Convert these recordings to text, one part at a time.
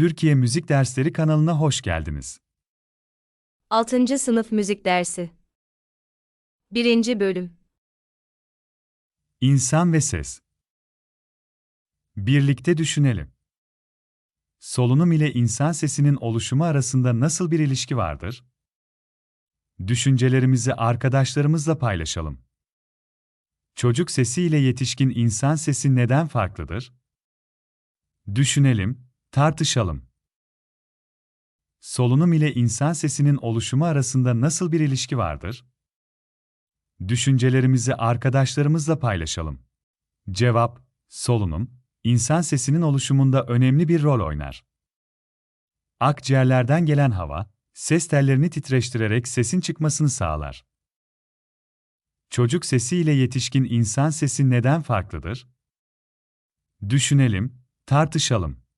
Türkiye Müzik Dersleri kanalına hoş geldiniz. 6. Sınıf Müzik Dersi 1. Bölüm İnsan ve ses. Birlikte düşünelim. Solunum ile insan sesinin oluşumu arasında nasıl bir ilişki vardır? Düşüncelerimizi arkadaşlarımızla paylaşalım. Çocuk sesi ile yetişkin insan sesi neden farklıdır? Düşünelim, tartışalım. Solunum ile insan sesinin oluşumu arasında nasıl bir ilişki vardır? Düşüncelerimizi arkadaşlarımızla paylaşalım. Cevap: Solunum, insan sesinin oluşumunda önemli bir rol oynar. Akciğerlerden gelen hava, ses tellerini titreştirerek sesin çıkmasını sağlar. Çocuk sesi ile yetişkin insan sesi neden farklıdır? Düşünelim, tartışalım.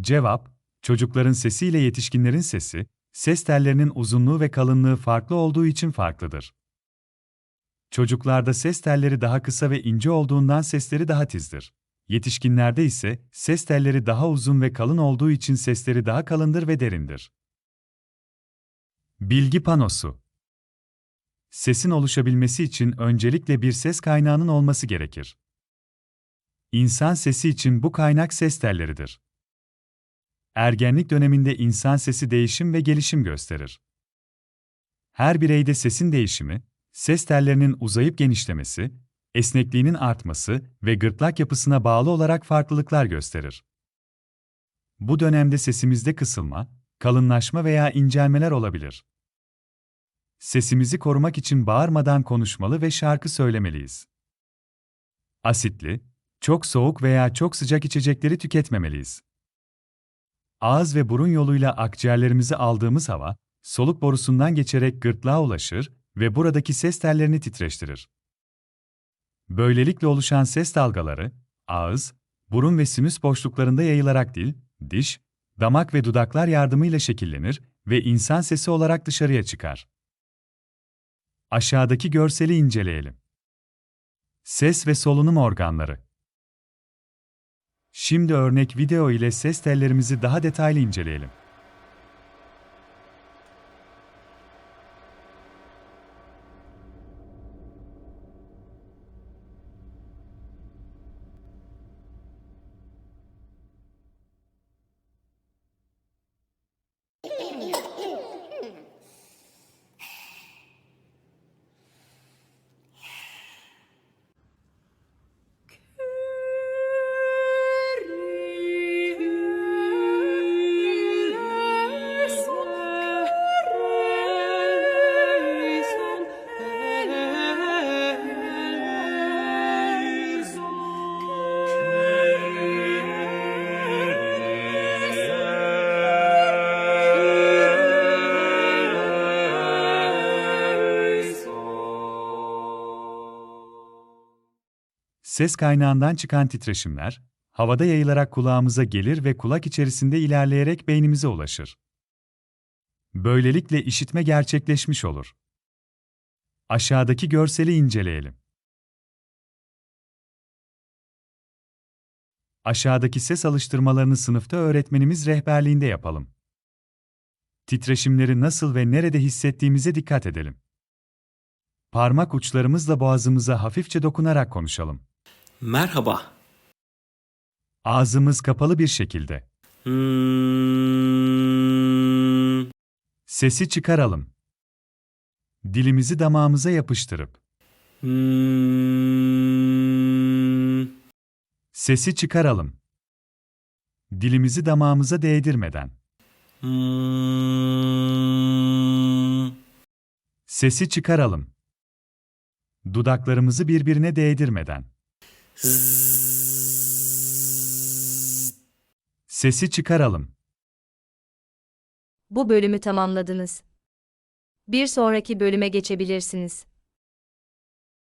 Cevap: Çocukların sesi ile yetişkinlerin sesi, ses tellerinin uzunluğu ve kalınlığı farklı olduğu için farklıdır. Çocuklarda ses telleri daha kısa ve ince olduğundan sesleri daha tizdir. Yetişkinlerde ise ses telleri daha uzun ve kalın olduğu için sesleri daha kalındır ve derindir. Bilgi panosu Sesin oluşabilmesi için öncelikle bir ses kaynağının olması gerekir. İnsan sesi için bu kaynak ses telleridir. Ergenlik döneminde insan sesi değişim ve gelişim gösterir. Her bireyde sesin değişimi, ses tellerinin uzayıp genişlemesi, esnekliğinin artması ve gırtlak yapısına bağlı olarak farklılıklar gösterir. Bu dönemde sesimizde kısılma, kalınlaşma veya incelmeler olabilir. Sesimizi korumak için bağırmadan konuşmalı ve şarkı söylemeliyiz. Asitli, çok soğuk veya çok sıcak içecekleri tüketmemeliyiz. Ağız ve burun yoluyla akciğerlerimize aldığımız hava, soluk borusundan geçerek gırtlağa ulaşır ve buradaki ses tellerini titreştirir. Böylelikle oluşan ses dalgaları, ağız, burun ve sinüs boşluklarında yayılarak dil, diş, damak ve dudaklar yardımıyla şekillenir ve insan sesi olarak dışarıya çıkar. Aşağıdaki görseli inceleyelim. Ses ve solunum organları. Şimdi örnek video ile ses tellerimizi daha detaylı inceleyelim. Ses kaynağından çıkan titreşimler, havada yayılarak kulağımıza gelir ve kulak içerisinde ilerleyerek beynimize ulaşır. Böylelikle işitme gerçekleşmiş olur. Aşağıdaki görseli inceleyelim. Aşağıdaki ses alıştırmalarını sınıfta öğretmenimiz rehberliğinde yapalım. Titreşimleri nasıl ve nerede hissettiğimize dikkat edelim. Parmak uçlarımızla boğazımıza hafifçe dokunarak konuşalım. Merhaba. Ağzımız kapalı bir şekilde. Hmm, Sesi çıkaralım. Dilimizi damağımıza yapıştırıp. hmm, Sesi çıkaralım. Dilimizi damağımıza değdirmeden. hmm, Sesi çıkaralım. Dudaklarımızı birbirine değdirmeden. Sesi çıkaralım. Bu bölümü tamamladınız. Bir sonraki bölüme geçebilirsiniz.